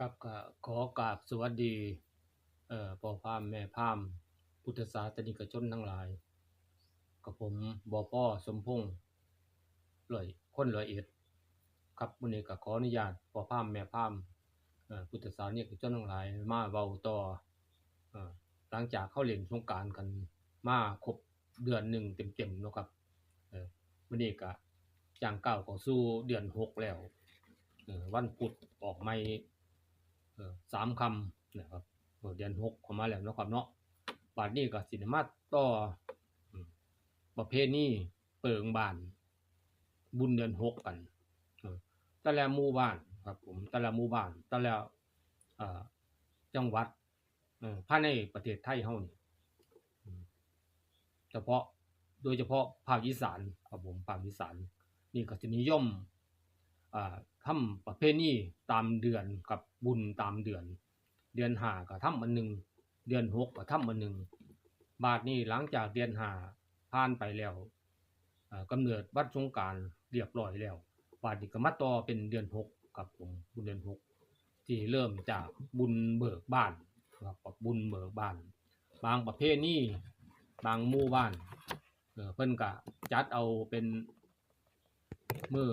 ครับก็ขอกราบสวัสดีเอ่อพ่อพามแม่พามพุทธศาสนิกชนทั้งหลายกับผมบป้อสมพงษ์ร้อยคนร้อยเอ็ด ครับวันนี้ก็ขออนุญาตพ่อพามแม่พามเอ่อพุทธศาสนิกชนทั้งหลาย มาเว้าต่อเอ่อหลังจากเข้าเล่นสงกานต์กันมาครบเดือนหนึ่งเต็มๆเนาะครับเออวันนี้ก็ย่างเก้าข้าสู่เดือนหกแล้วเออวันพุธออกใหม่ สามคำนะครับเออเดือนหกเข้ามาแล้วเนาะครับเนาะบาดนี้ก็สิได้มาต่อประเพณีเปิงบ้าน บุญเดือนหกกันแต่ละหมู่บ้านครับผมแต่ละหมู่บ้านแต่ละเอ่อจังหวัดภายในประเทศไทยเฮานี่เฉพาะโดยเฉพาะภาคอีสานครับผมภาคอีสานนี่ก็สินิยม ทำประเพณีตามเดือนกับบุญตามเดือน เดือนหาก็ทำอันหนึงเดือนหกก็ทำอันหนึงบาดนี้หลังจากเดือนหาผ่านไปแล้วอ่ากำเนิดวัดสงการเรียบร้อยแล้ว บาดนี้ก็มาต่อเป็นเดือนหกครับผมบุญเดือนหกที่เริ่มจากบุญเบิกบ้านครับบุญเบิกบ้าน บางประเภทนี้บางหมู่บ้านเพิ่นก็จัดเอาเป็นเมื่อ